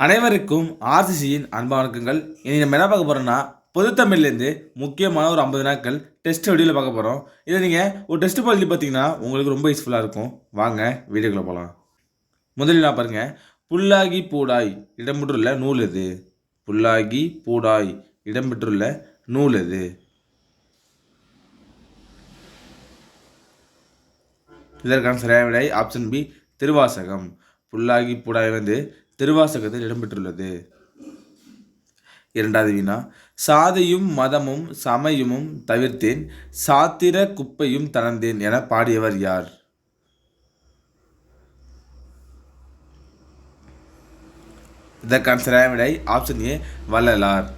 அனைவருக்கும் ஆர்சிசியின் அன்பானக்கங்கள் இனி நம்ம என்ன பார்க்க போகிறோம்னா பொதுத்தமிழ்லேருந்து முக்கியமான ஒரு ஐம்பது நாட்கள் டெஸ்ட் வீடியோவில் பார்க்க போகிறோம் இதை நீங்கள் ஒரு டெஸ்ட் பகுதி பார்த்தீங்கன்னா உங்களுக்கு ரொம்ப யூஸ்ஃபுல்லாக இருக்கும். வாங்க வீடியோக்குள்ளே போகலாம் முதலில் நான் பாருங்கள் புல்லாகி பூடாய் இடம்பெற்றுள்ள நூல் எது? புல்லாகி பூடாய் இடம்பெற்றுள்ள நூல் எது? இதற்கான சரியான விடை ஆப்ஷன் பி திருவாசகம். புல்லாகி பூடாய் வந்து திருவாசகத்தில் இடம்பெற்றுள்ளது. இரண்டாவது வினா சாதியும் மதமும் சமயமும் தவிர்த்தேன் சாத்திர குப்பையும் தளர்ந்தேன் என பாடியவர் யார்? இதற்கான சரியான விடை ஆப்ஷன் ஏ வள்ளலார்.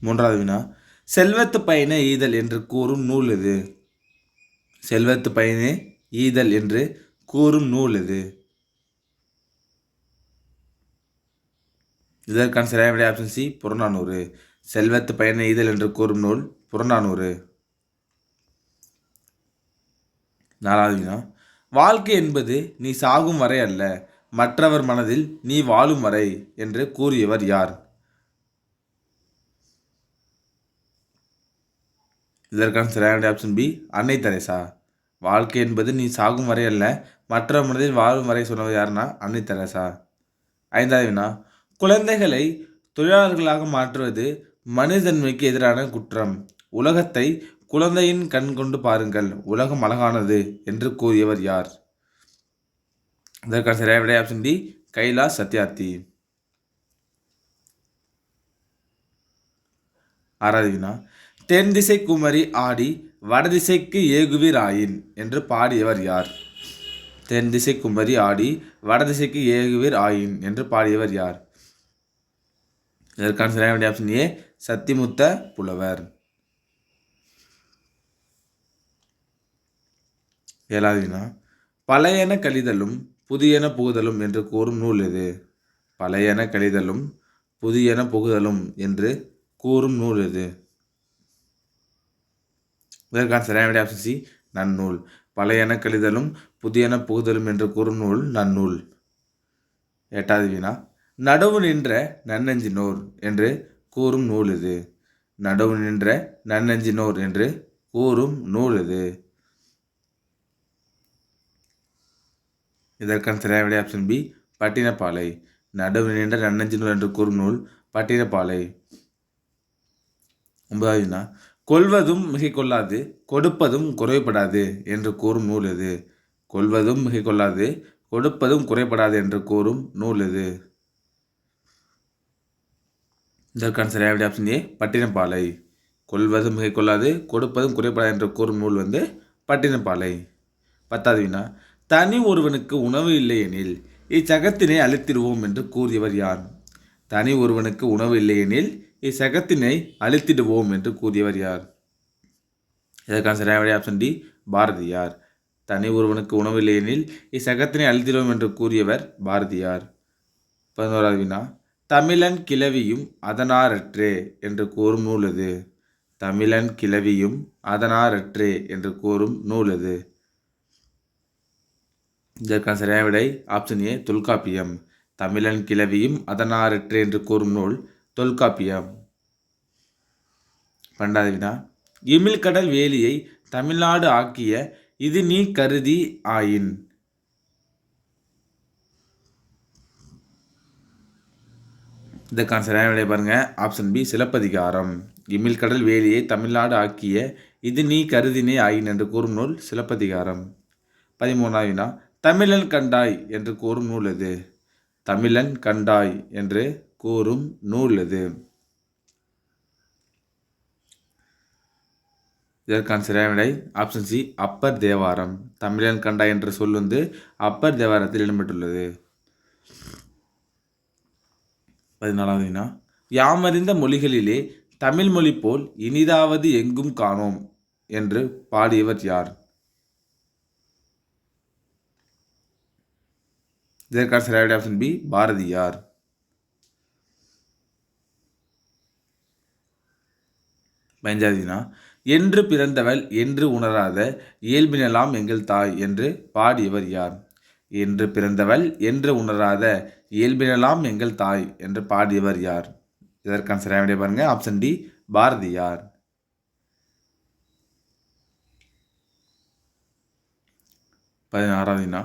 மூன்றாவது வினா செல்வத்து பயண ஈதல் என்று கூறும் நூல் இது செல்வத்து பயனே ஈதல் என்று கூறும் நூல் எது இதற்கான சரியான விடை ஆப்ஷன் சி புறநானூறு. செல்வத்து பயண ஈதல் என்று கூறும் நூல் புறநானூறு. நாலாவது வினா. வாழ்க்கை என்பது நீ சாகும் வரை அல்ல மற்றவர் மனதில் நீ வாழும் வரை என்று கூறியவர் யார்? இதற்கான சரியான ஆப்ஷன் பி அன்னை தெரேசா. வாழ்க்கை என்பது நீ சாகும் வரை அல்ல மற்ற மனதில் வாழும் வரை சொன்னவர் யாருன்னா அன்னை தெரசா. ஐந்தாவது வினா குழந்தைகளை தொழிலாளர்களாக மாற்றுவது மனிதன்மைக்கு எதிரான குற்றம். உலகத்தை குழந்தையின் கண் கொண்டு பாருங்கள் உலகம் அழகானது என்று கூறியவர் யார்? இதற்கான சரியான விடை ஆப்ஷன் டி கைலாஷ் சத்யார்த்தி. ஆறாவது வினா தென் திசை குமரி ஆடி வடதிசைக்கு ஏகுவீர் ஆயின் என்று பாடியவர் யார்? தென் திசை குமரி ஆடி வடதிசைக்கு ஏகுவீர் ஆயின் என்று பாடியவர் யார்? இதற்கான சரியான வேண்டிய ஆப்ஷன் ஏ சத்திமுத்த புலவர். ஏழாவது பழையன கழிதலும் புதியன புகுதலும் என்று கூறும் நூல் எது? பழையன கழிதலும் புதியன புகுதலும் என்று கூறும் நூல் எது? இதற்கான சரியான விட ஆப்ஷன் சி நன்னூல் பழையன கழிதலும் புதியன புகுதலும் என்று கூறும் நூல் நன்னூல். எட்டாவது வினா நடவு நின்ற நன்னஞ்சினோர் என்று கூறும் நூல் இது. நடவு நின்ற நன்னஞ்சினோர் என்று கூறும் நூல் இது. இதற்கான சரியான விட ஆப்ஷன் பி பட்டினப்பாலை. நடுவு நின்ற நன்னஞ்சினோர் என்று கூறும் நூல் பட்டினப்பாலை. ஒன்பதாவது வினா கொள்வதும் மிகை கொள்ளாது கொடுப்பதும் குறைபடாது என்று கூறும் நூல் எது? கொள்வதும் மிகை கொள்ளாது கொடுப்பதும் குறைபடாது என்று கூறும் நூல் எது? இதற்கான சரியான விட ஆப்ஷன் ஏ பட்டினப்பாலை. கொள்வதும் மிகை கொள்ளாது கொடுப்பதும் குறைபடாது என்று கூறும் நூல் வந்து பட்டினப்பாலை. பத்தாவது வினா. தனி ஒருவனுக்கு உணவு இல்லை எனில் இச்சகத்தினை அழித்திடுவோம் என்று கூறியவர் யார்? தனி ஒருவனுக்கு உணவு இல்லை எனில் இச்சகத்தினை அழித்திடுவோம் என்று கூறியவர் யார்? இதற்கான சரியான விடை ஆப்ஷன் டி பாரதியார் தனி ஒருவனுக்கு உணவு இல்லை எனில் இச்சகத்தினை அழித்திடுவோம் என்று கூறியவர் பாரதியார் பதினோராவது வினா தமிழன் கிளவியும் அதனாரற்றே என்று கூறும் நூல் அது தமிழன் கிளவியும் அதனாரற்றே என்று கூறும் நூல் அது இதற்கான சரியான விடை ஆப்ஷன் ஏ தொல்காப்பியம். தமிழன் கிளவியும் அதனாரற்றே என்று கூறும் நூல் தொல்காப்பியம். பன்னெண்டாவது வினா. இமிழ்கடல் வேலியை தமிழ்நாடு ஆக்கிய இது நீ கருதி ஆயின். இதற்கான சரியான விடை பாருங்க. Option B Silappatikaram. இமில் கடல் வேலியை தமிழ்நாடு ஆக்கிய இது நீ கருதினே ஆயின் என்று கூறும் நூல் சிலப்பதிகாரம். பதிமூணாவது வினா. தமிழன் கண்டாய் என்று கூறும் நூல் எது? தமிழன் கண்டாய் என்று கூறும் நூல் இது. இதற்கான சரியான விடை ஆப்ஷன் சி அப்பர் தேவாரம். தமிழன் கண்டா என்ற சொல் வந்து அப்பர் தேவாரத்தில் இடம்பெற்றுள்ளது. பதினாலாவது வினா யாமறிந்த மொழிகளிலே தமிழ் மொழி போல் இனிதாவது எங்கும் காணோம் என்று பாடியவர் யார்? இதற்கான சரியான ஆப்ஷன் பி பாரதியார். பஞ்சாதினா என்று பிறந்தவள் என்று உணராத இயல்பினலாம் எங்கள் தாய் என்று பாடியவர் யார்? என்று பிறந்தவள் என்று உணராத இயல்பினலாம் எங்கள் தாய் என்று பாடியவர் யார்? இதற்கான சரியான பாருங்கள் பாருங்க. Option D Bharathiyar. பதினாறாவது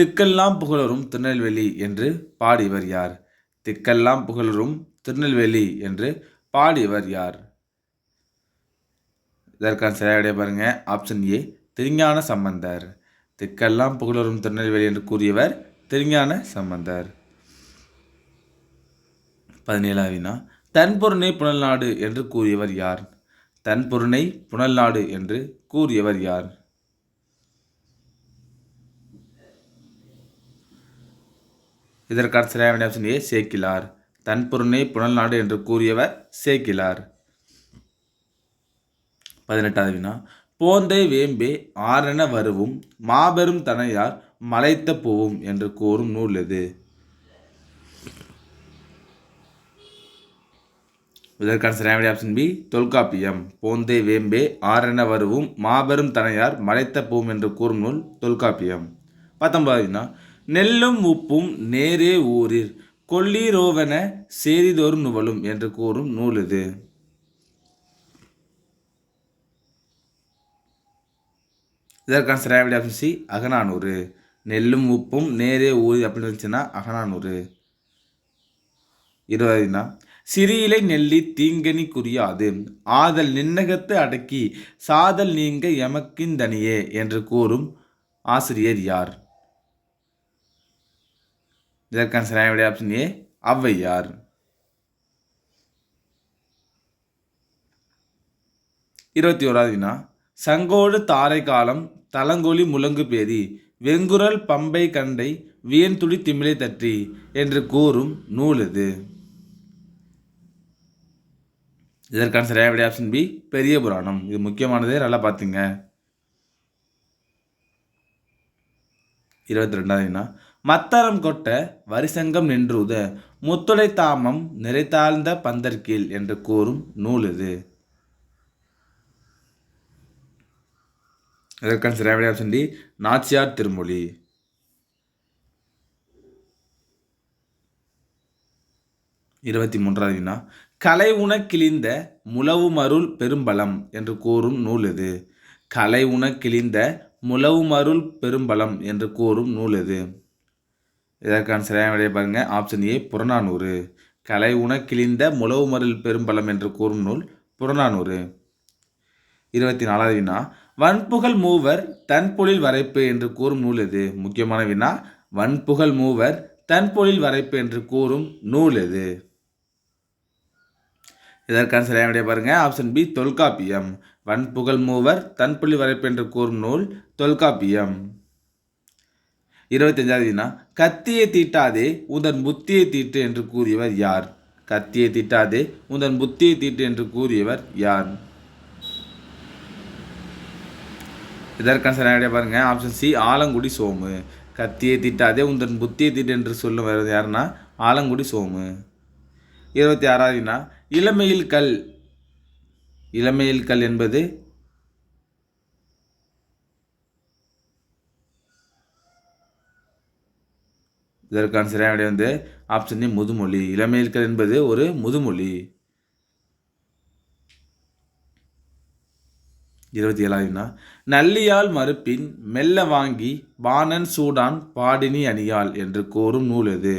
திக்கெல்லாம் புகழரும் திருநெல்வேலி என்று பாடியவர் யார்? திக்கெல்லாம் புகழரும் திருநெல்வேலி என்று பாடியவர் யார்? இதற்கான சரியான பாருங்கள் பாருங்க. Option A Thirugnana Sambandar. திக்கெல்லாம் புகழரும் திருநெல்வேலி என்று கூறியவர் திருஞான சம்பந்தர். பதினேழாவினா தன்பொருணை தன்பொருணை புனல்நாடு என்று கூறியவர் யார்? தன்பொருணை புனல்நாடு என்று கூறியவர் யார்? இதற்கான சரியான ஆப்ஷன் ஏ சேக்கிலார். தன்பொருணை புனல்நாடு என்று கூறியவர் சேக்கிலார். பதினெட்டாவது வினா போந்தை வேம்பே ஆரென வருவும் மாபெரும் தனையார் மலைத்த போவும் என்று கூறும் நூல் எது? இதற்கான சரியான ஆப்ஷன் பி தொல்காப்பியம். போந்தே வேம்பே ஆரென வருவும் மாபெரும் தனையார் மலைத்த பூவும் என்று கூறும் நூல் தொல்காப்பியம். பத்தொன்பதுனா நெல்லும் உப்பும் நேரே ஊரில் கொல்லீரோவென சேரிதோறும் நுவலும் என்று கூறும் நூல் இது இதற்கான சரியான ஆப்ஷன் சி அகநானூறு. நெல்லும் உப்பும் நேரே ஊறி அப்படின்னு இருந்துச்சுன்னா அகநானூறு. இருபதுனா சிறியிலை நெல்லி தீங்கனி குறியாது. ஆதல் நின்னகத்து அடக்கி சாதல் நீங்க எமக்கிந்தனியே என்று கூறும் ஆசிரியர் யார்? இதற்கான சரியான ஆப்ஷன் ஏ ஔவையார். இருபத்தி ஓராவது வினா சங்கோடு தாரை காலம் தலங்கொலி முழங்கு பேதி வெங்குரல் பம்பை கண்டை வியன்துளி திமிலை தற்றி என்று கூறும் நூல் இது. இதற்கான சரியான ஆப்ஷன் பி பெரிய புராணம். இது முக்கியமானதே நல்லா பார்த்துங்க. இருபத்தி ரெண்டாவதுனா மத்தரம் கொட்ட வரிசங்கம் நின்றுத முத்துடை தாமம் நிறைத்தாழ்ந்த பந்தற்கீழ் என்று கூறும் நூல் இது. இதற்கான சரியான விடை ஆப்ஷன் டி நாச்சியார் திருமொழி. இருபத்தி மூன்றாவது வினா கலை உண கிழிந்த முழவுமருள் பெரும்பலம் என்று கூறும் நூல் எது? கலை உண கிழிந்த முழவுமருள் பெரும்பலம் என்று கூறும் நூல் எது? இதற்கான சரியான விடையை பாருங்கள் ஆப்ஷன் ஏ புறநானூறு. கலை உண கிழிந்த முழவுமருள் பெரும்பலம் என்று கூறும் நூல் புறநானூறு. இருபத்தி நாலாவது வினா வன்புகழ் மூவர் தன்பொழில் வரைப்பு என்று கூறும் நூல் எது? முக்கியமான வினா வன்புகழ் மூவர் தன்பொழில் வரைப்பு என்று கூறும் நூல் எது? இதற்கான சரியான விடைய பாருங்க. Option B Tolkappiyam. வன்புகழ் மூவர் தன்பொழில் வரைப்பு என்று கூறும் நூல் தொல்காப்பியம். இருபத்தஞ்சாவது வினா கத்தியை தீட்டாதே உந்தன் புத்தியை தீட்டு என்று கூறியவர் யார்? கத்தியை தீட்டாதே உந்தன் புத்தியை தீட்டு என்று கூறியவர் யார்? இதற்கான சரியான பாருங்கள் ஆப்ஷன் சி ஆலங்குடி சோமு. கத்தியை தீட்டாதே உந்தன் புத்தியை திட்டு என்று சொல்லும் வருது யாருன்னா? ஆலங்குடி சோமு. இருபத்தி ஆறாவதுனா இளமையில் கல். இளமையில் கல் என்பது இதற்கான சரியான விடை வந்து ஆப்ஷன் முதுமொழி. இளமையில் கல் என்பது ஒரு முதுமொழி. இருபத்தி ஏழாவதுனா நல்லியால் மறுப்பின் மெல்ல வாங்கி பாணன் சூடான் பாடினி அணியால் என்று கூறும் நூல் எது?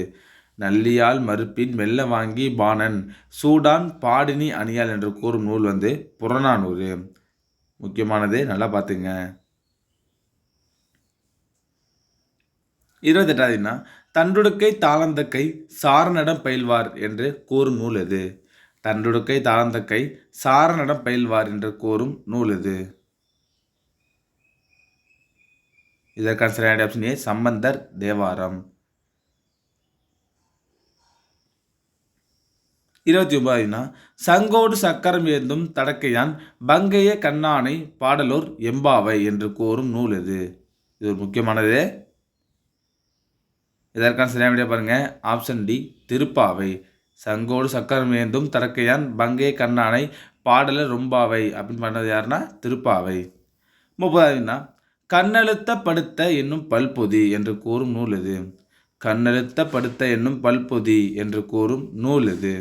நல்லியால் மறுப்பின் மெல்ல வாங்கி பாணன் சூடான் பாடினி அணியால் என்று கூறும் நூல் வந்து புறநானூறு. முக்கியமானது நல்லா பார்த்துங்க. இருபத்தெட்டாவதுனா தண்டுடுக்கை தாளந்தக்கை சாரணடம் பயில்வார் என்று கூறும் நூல் எது? தண்டுடுக்கை தாழ்ந்தக்கை சாரணடம் பயில்வார் என்று கூறும் நூல் இது. இதற்கான சரியான ஆப்ஷன் ஏ சம்பந்தர் தேவாரம். இருபத்தி ஒன்பதுனா சங்கோடு சக்கரம் ஏந்தும் தடக்கையான் பங்கைய கண்ணானை பாடலோர் எம்பாவை என்று கூறும் நூல் இது. இது ஒரு முக்கியமானது. இதற்கான சரியான பாருங்கள் பாருங்க. Option D Thiruppavai. சங்கோடு சக்கரம் ஏந்தும் தடக்கையான் பங்கே கண்ணானை பாடல ரொம்பாவை அப்படின்னு பண்ணது யாருன்னா? திருப்பாவை. முப்பதாவதுனா கண்ணெழுத்த படுத்த என்னும் பல்பொதி என்று கூறும் நூல் இது கண்ணெழுத்த படுத்த என்னும் பல்பொதி என்று கூறும் நூல் இது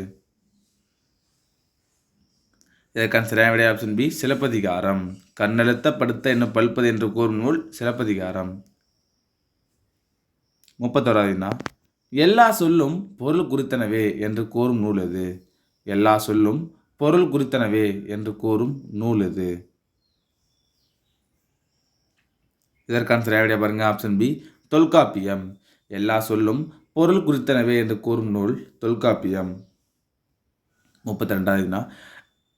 இதற்கான சரியான விடை ஆப்ஷன் பி சிலப்பதிகாரம். கண்ணெழுத்த படுத்த என்னும் பல்பொதி என்று கூறும் நூல் சிலப்பதிகாரம். முப்பத்தோராவதுனா எல்லா சொல்லும் பொருள் குறித்தனவே என்று கூறும் நூல் எது? எல்லா சொல்லும் பொருள் குறித்தனவே என்று கூறும் நூல் எது? இதற்கான சரியாக பாருங்க. Option B Tolkappiyam. எல்லா சொல்லும் பொருள் குறித்தனவே என்று கூறும் நூல் தொல்காப்பியம். முப்பத்தி ரெண்டாவதுனா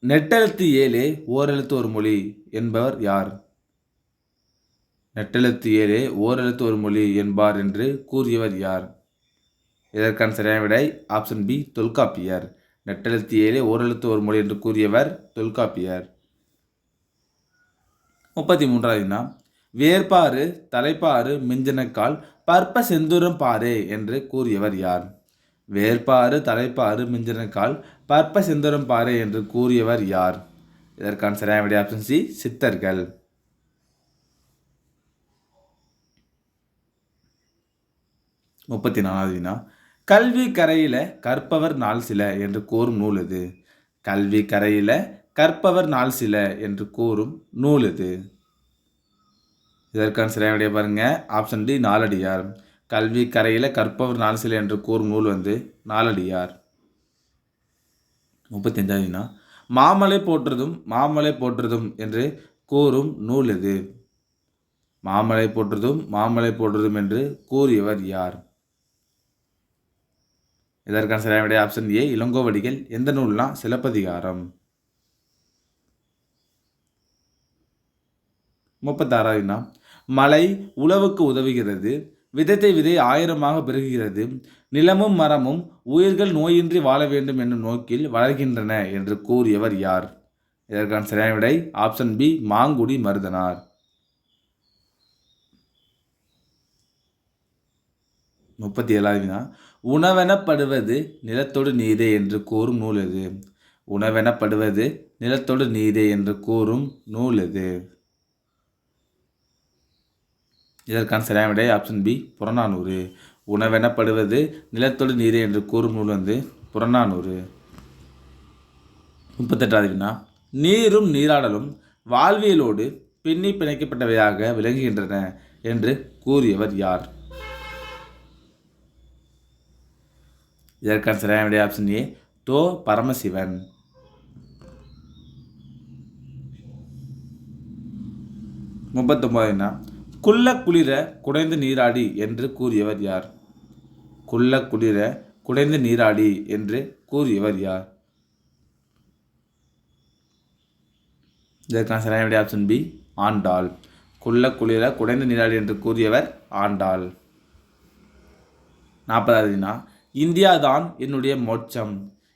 நெட்டெழுத்து ஏழே ஓரெழுத்து ஒரு மொழி என்பவர் யார்? நெட்டெழுத்து ஏழே ஓரெழுத்து ஒரு மொழி என்பார் என்று கூறியவர் யார்? இதற்கான சரியான விடை ஆப்ஷன் பி தொல்காப்பியர். நெட்டெழுத்து ஏழே ஓரெழுத்து ஒரு மொழி என்று கூறியவர் தொல்காப்பியர். முப்பத்தி மூன்றாவதுனா வேர்பாறு தலைப்பாறு மிஞ்சனக்கால் பற்ப செந்துரம் பாரு என்று கூறியவர் யார்? வேர்பாறு தலைப்பாறு மிஞ்சனக்கால் பற்ப செந்துரம் பாரு என்று கூறியவர் யார்? இதற்கான சரியான விடை ஆப்ஷன் சி சித்தர்கள். முப்பத்தி நாலாவது வினா கல்வி கரையில கற்பவர் நாள் சில என்று கூறும் நூல் இது கல்வி கரையில கற்பவர் நாள் சில என்று கூறும் நூல் இது இதற்கான சரியான பாருங்க. Option D Naladiyar. கல்வி கரையில் கற்பவர் நாள் சில என்று கூறும் நூல் வந்து நாலடியார். முப்பத்தஞ்சாவதுனா மாமலை போற்றுதும் மாமலை போற்றுதும் என்று கூறும் நூல் இது மாமலை போற்றுதும் மாமலை போற்றுதும் என்று கூறியவர் யார்? இதற்கான சரியான ஆப்ஷன் ஏ இளங்கோவடிகள் எந்த நூல்னா சிலப்பதிகாரம். முப்பத்தாறாவதுனா மழை உழவுக்கு உதவுகிறது விதத்தை விதை ஆயிரமாக பெருகுகிறது நிலமும் மரமும் உயிர்கள் நோயின்றி வாழ வேண்டும் என்னும் நோக்கில் வளர்கின்றன என்று கூறியவர் யார்? இதற்கான சரியான விடை ஆப்ஷன் பி மாங்குடி மருதனார். முப்பத்தி ஏழாவது உணவெனப்படுவது நிலத்தொடு நீரே என்று கூறும் நூல் எது? உணவெனப்படுவது நிலத்தொடு நீரே என்று கூறும் நூல் எது? இதற்கான சரியான விடை ஆப்ஷன் பி புறநானூறு. உணவெனப்படுவது நிலத்தொடு நீரே என்று கூறும் நூல் வந்து புறநானூறு. முப்பத்தெட்டாவது வினா. நீரும் நீராடலும் வாழ்வியலோடு பின்னி பிணைக்கப்பட்டவையாக விளங்குகின்றன என்று கூறியவர் யார்? இதற்கான சரியான விடை ஆப்ஷன் ஏ தோ பரமசிவன். முப்பத்தொம்பதுனா குள்ள குளிர குடைந்து நீராடி என்று கூறியவர் யார்? குள்ள குளிர குடைந்து நீராடி என்று கூறியவர் யார்? இதற்கான சரியான ஆப்ஷன் பி ஆண்டாள். குள்ள குளிர குடைந்து நீராடி என்று கூறியவர் ஆண்டாள். நாற்பதாவதுனா இந்தியா தான் என்னுடைய மோட்சம்.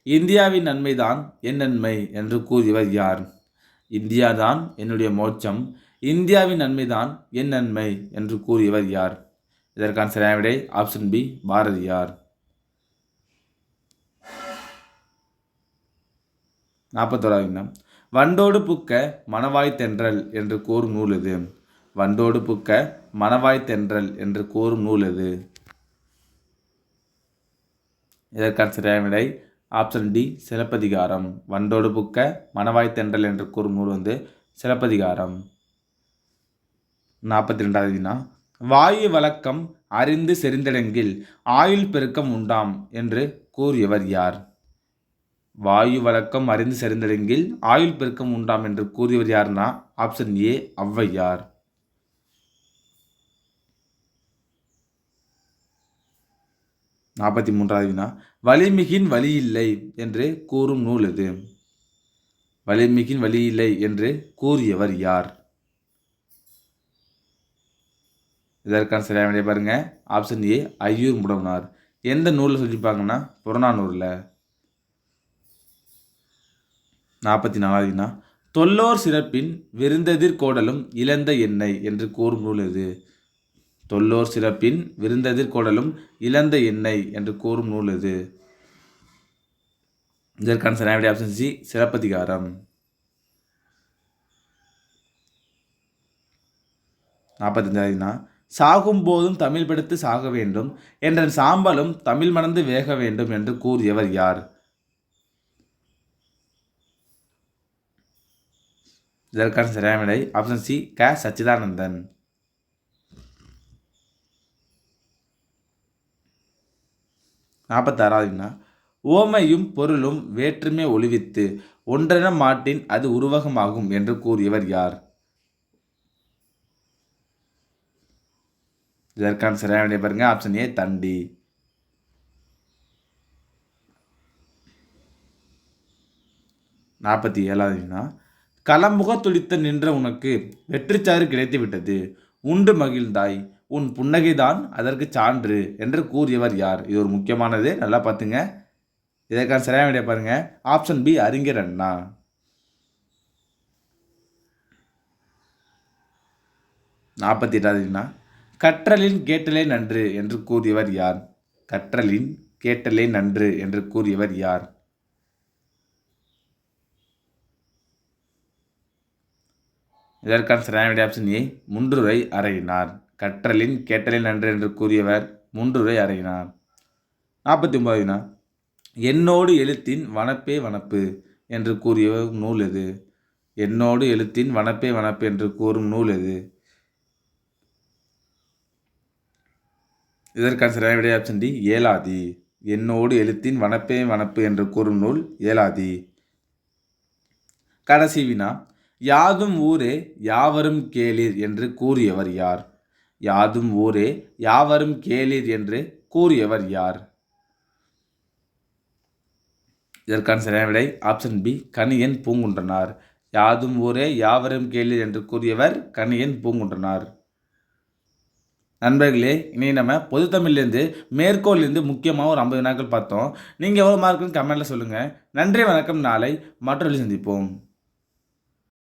இந்தியாவின் நன்மைதான் என் நன்மை என்று கூறியவர் யார்? இந்தியா தான் என்னுடைய மோட்சம். இந்தியாவின் நன்மைதான் என் நன்மை என்று கூறியவர் யார்? இதற்கான சரியான விடை ஆப்ஷன் பி பாரதியார். நாற்பத்தோராவது வண்டோடு புக்க மணவாய் தென்றல் என்று கூறும் நூல் இது வண்டோடு புக்க மணவாய் தென்றல் என்று கூறும் நூல் இது இதற்கான சரியான விடை? Option D Silappatikaram. வண்டோடு புக்க மணவாய் தென்றல் என்று கூறும் நூல் வந்து சிலப்பதிகாரம். நாற்பத்தி ரெண்டாவது வினா. வாயு வழக்கம் அறிந்து செறிந்தடங்கில் ஆயுள் பெருக்கம் உண்டாம் என்று கூறியவர் யார்? வாயு வழக்கம் அறிந்து செறிந்தடங்கில் ஆயுள் பெருக்கம் உண்டாம் என்று கூறியவர் யார்னா? Option A Avvaiyar. நாற்பத்தி மூன்றாவது வினா வலிமிகின் வழி இல்லை என்று கூறும் நூல் எது? வலிமிகின் வழி இல்லை என்று கூறியவர் யார்? இதற்கான சரியான விடைய பாருங்க. ஆப்ஷன் ஏ ஐயூர் முடவனார் எந்த நூலில் சொல்லியிருப்பாங்கன்னா புறநானூரில். நாற்பத்தி நாலாவதுனா தொல்லோர் சிறப்பின் விருந்ததிர் கோடலும் இழந்த எண்ணெய் என்று கூறும் நூல் எது? தொல்லோர் சிறப்பின் விருந்ததிர் கோடலும் இழந்த எண்ணெய் என்று கூறும் நூல் எது இதற்கான சரியான ஆப்ஷன் சி சிறப்பதிகாரம் நாற்பத்தஞ்சாவதுனா சாகும் போதும் தமிழ் படுத்து சாக வேண்டும் என்ற சாம்பலும் தமிழ் மணந்து வேக வேண்டும் என்று கூறியவர் யார்? இதற்கான சரியான விடை ஆப்ஷன் சி க. சச்சிதானந்தன். நாற்பத்தாறாவதுனா ஓமையும் பொருளும் வேற்றுமை ஒளிவித்து ஒன்றென மாட்டின் அது உருவகமாகும் என்று கூறியவர் யார்? இதற்கான சரியான பாருங்க. Option A Dandi. நாற்பத்தி ஏழாவதுனா களமுக துடித்த நின்ற உனக்கு வெற்றிச்சாறு கிடைத்து விட்டது உண்டு மகிழ்ந்தாய். உன் புன்னகைதான் அதற்கு சான்று என்று கூறியவர் யார்? இது ஒரு முக்கியமானது. நல்லா பார்த்துங்க. இதற்கான சரியான விடைய பாருங்கள் ஆப்ஷன் பி அறிஞர் அண்ணா. நாற்பத்தி எட்டாவதுனா கற்றலின் கேட்டலே நன்று என்று கூறியவர் யார்? கற்றலின் கேட்டலே நன்று என்று கூறியவர் யார்? இதற்கான சரியான விடை ஆப்ஷன் ஏ முன்றுரை அறையினார். கற்றலின் கேட்டலின் நன்று என்று கூறியவர் முன்றுரை அறையினார். நாற்பத்தி ஒன்பதுனா என்னோடு எழுத்தின் வனப்பே வனப்பு என்று கூறிய நூல் எது? என்னோடு எழுத்தின் வனப்பே வனப்பு என்று கூறும் நூல் எது? இதற்கான சரியான விடை ஆப்ஷன் டி ஏலாதி. என்னோடு எழுத்தின் வனப்பே வனப்பு என்று கூறும் நூல் ஏலாதி. கடைசி வினா யாதும் ஊரே யாவரும் கேளீர் என்று கூறியவர் யார்? யாதும் ஊரே யாவரும் கேளீர் என்று கூறியவர் யார்? இதற்கான சரியான விடை ஆப்ஷன் பி கணியன் பூங்குன்றனார். யாதும் ஊரே யாவரும் கேளீர் என்று கூறியவர் கணியன் பூங்குன்றனார். நண்பர்களே இனி நம்ம பொதுத்தமிழ்லேருந்து மேற்கோள்லேருந்து முக்கியமாக ஒரு ஐம்பது வினாக்கள் பார்த்தோம். நீங்கள் எவ்வளோ மார்க்குன்னு கமெண்ட்டில் சொல்லுங்கள் நன்றி வணக்கம். நாளை மற்றொரு சந்திப்போம்.